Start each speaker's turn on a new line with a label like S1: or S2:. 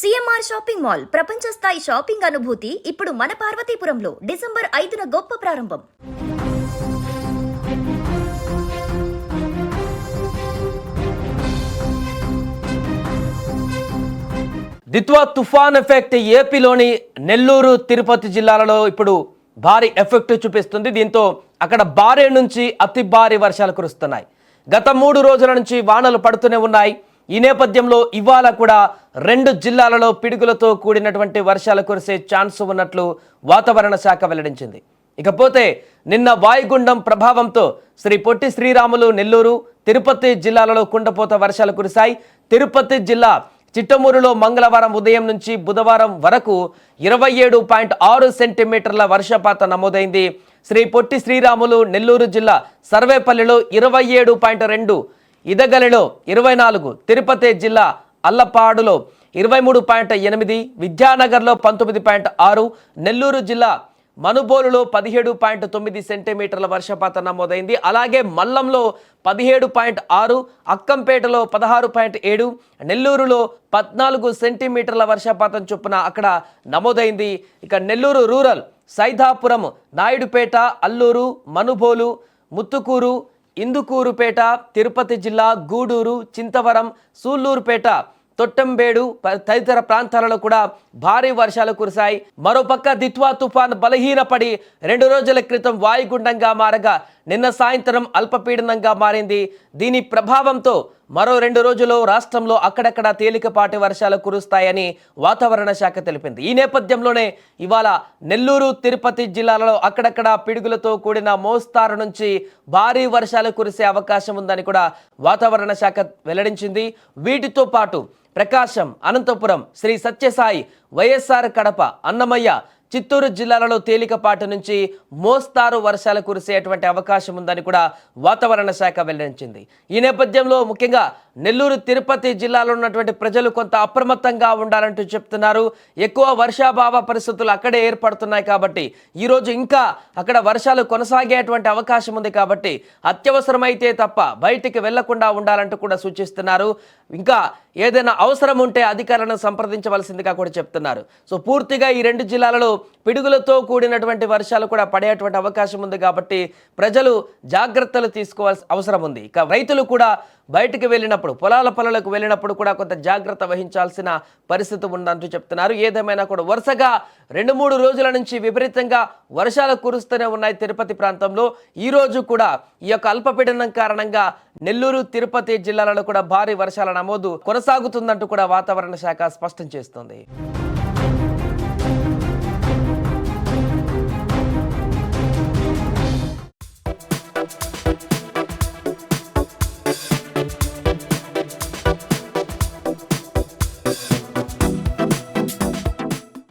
S1: CMR shopping mall ప్రపంచ స్థాయి shopping అనుభూతి ఇప్పుడు మన పార్వతీపురంలో డిసెంబర్ ఐదున గొప్ప ప్రారంభం.
S2: దిత్వా తుఫాన్ ఎఫెక్ట్ ఏపీలోని నెల్లూరు తిరుపతి జిల్లాలలో ఇప్పుడు భారీ ఎఫెక్ట్ చూపిస్తుంది. దీంతో అక్కడ భారీ నుంచి అతి భారీ వర్షాలు కురుస్తున్నాయి. గత మూడు రోజుల నుంచి వానలు పడుతూనే ఉన్నాయి. ఈ నేపథ్యంలో ఇవాళ కూడా రెండు జిల్లాలలో పిడుగులతో కూడినటువంటి వర్షాలు కురిసే ఛాన్స్ ఉన్నట్లు వాతావరణ శాఖ వెల్లడించింది. ఇకపోతే నిన్న వాయుగుండం ప్రభావంతో శ్రీ పొట్టి శ్రీరాములు నెల్లూరు తిరుపతి జిల్లాలలో కుండపోత వర్షాలు కురిశాయి. తిరుపతి జిల్లా చిట్టమూరులో మంగళవారం ఉదయం నుంచి బుధవారం వరకు ఇరవై ఏడు పాయింట్ ఆరు సెంటీమీటర్ల వర్షపాతం నమోదైంది. శ్రీ పొట్టి శ్రీరాములు నెల్లూరు జిల్లా సర్వేపల్లిలో ఇరవై ఏడు పాయింట్ రెండు ఇదగలిలో ఇరవై నాలుగు తిరుపతి జిల్లా అల్లపాడులో ఇరవై మూడు పాయింట్ ఎనిమిది విద్యానగర్లో పంతొమ్మిది పాయింట్ ఆరు నెల్లూరు జిల్లా మనుబోలులో పదిహేడు పాయింట్ తొమ్మిది సెంటీమీటర్ల వర్షపాతం నమోదైంది. అలాగే మల్లంలో పదిహేడు పాయింట్ ఆరు అక్కంపేటలో పదహారు పాయింట్ ఏడు నెల్లూరులో పద్నాలుగు సెంటీమీటర్ల వర్షపాతం చొప్పున అక్కడ నమోదైంది. ఇక నెల్లూరు రూరల్ సైదాపురం నాయుడుపేట అల్లూరు మనుబోలు ముత్తుకూరు ఇందుకూరుపేట తిరుపతి జిల్లా గూడూరు చింతవరం సూళ్ళూరుపేట తొట్టంబేడు తదితర ప్రాంతాలలో కూడా భారీ వర్షాలు కురిశాయి. మరోపక్క దిత్వా తుఫాన్ బలహీనపడి రెండు రోజుల క్రితం వాయుగుండంగా మారగా నిన్న సాయంత్రం అల్పపీడనంగా మారింది. దీని ప్రభావంతో మరో రెండు రోజుల్లో రాష్ట్రంలో అక్కడక్కడ తేలికపాటి వర్షాలు కురుస్తాయని వాతావరణ శాఖ తెలిపింది. ఈ నేపథ్యంలోనే ఇవాళ నెల్లూరు తిరుపతి జిల్లాలలో అక్కడక్కడ పిడుగులతో కూడిన మోస్తారు నుంచి భారీ వర్షాలు కురిసే అవకాశం ఉందని కూడా వాతావరణ శాఖ వెల్లడించింది. వీటితో పాటు ప్రకాశం అనంతపురం శ్రీ సత్యసాయి వైఎస్ఆర్ కడప అన్నమయ్య చిత్తూరు జిల్లాలలో తేలికపాటి నుంచి మోస్తారు వర్షాలు కురిసేటువంటి అవకాశం ఉందని కూడా వాతావరణ శాఖ వెల్లడించింది. ఈ నేపథ్యంలో ముఖ్యంగా నెల్లూరు తిరుపతి జిల్లాలో ఉన్నటువంటి ప్రజలు కొంత అప్రమత్తంగా ఉండాలంటూ చెప్తున్నారు. ఎక్కువ వర్షాభావ పరిస్థితులు అక్కడే ఏర్పడుతున్నాయి కాబట్టి ఈరోజు ఇంకా అక్కడ వర్షాలు కొనసాగేటువంటి అవకాశం ఉంది కాబట్టి అత్యవసరమైతే తప్ప బయటికి వెళ్ళకుండా ఉండాలంటూ కూడా సూచిస్తున్నారు. ఇంకా ఏదైనా అవసరం ఉంటే అధికారులను సంప్రదించవలసిందిగా కూడా చెప్తున్నారు. సో పూర్తిగా ఈ రెండు జిల్లాలలో పిడుగులతో కూడినటువంటి వర్షాలు కూడా పడేటువంటి అవకాశం ఉంది కాబట్టి ప్రజలు జాగ్రత్తలు తీసుకోవాల్సిన అవసరం ఉంది. ఇక రైతులు కూడా బయటికి వెళ్ళినప్పుడు పొలాల పనులకు వెళ్ళినప్పుడు కూడా కొంత జాగ్రత్త వహించాల్సిన పరిస్థితి ఉందంటూ చెప్తున్నారు. ఏదేమైనా కూడా వరుసగా రెండు మూడు రోజుల నుంచి విపరీతంగా వర్షాలు కురుస్తూనే ఉన్నాయి తిరుపతి ప్రాంతంలో. ఈరోజు కూడా ఈ యొక్క అల్పపీడనం కారణంగా నెల్లూరు తిరుపతి జిల్లాలలో కూడా భారీ వర్షాల నమోదు కొనసాగుతుందంటూ కూడా వాతావరణ శాఖ స్పష్టం చేస్తోంది.